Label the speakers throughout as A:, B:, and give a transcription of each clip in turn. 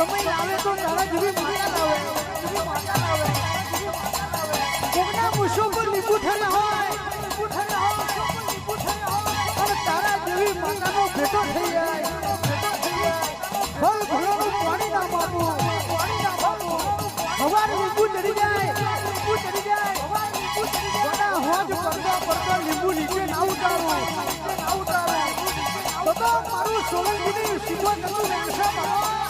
A: સમય આવે. તો તારા જેવી સોલંકીની સીધો નતું રહેશે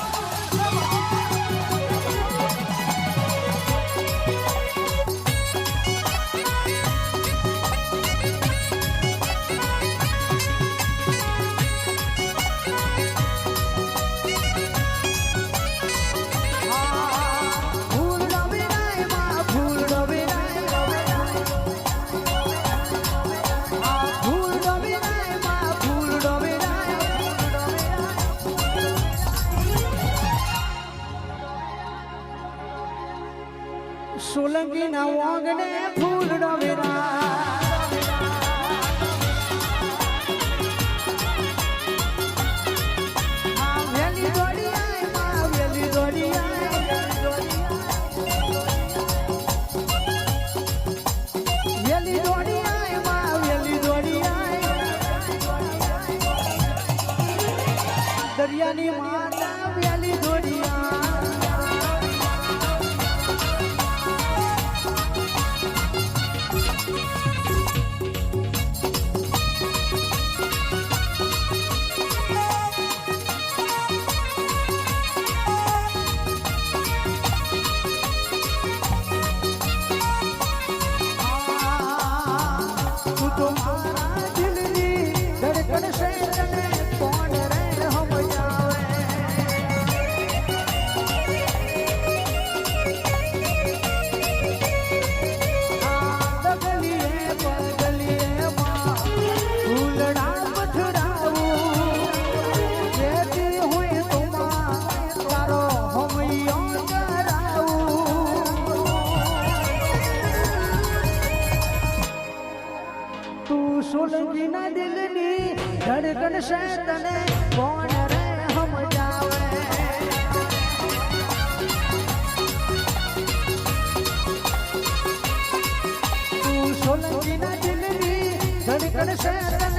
A: અંગને ફૂલડો વિરા. દરિયાની માતા વ્યાલી દોડિયા છે તને કોણ રે સમજાવે? તું સોલંકીના દિલની ધડકણ છે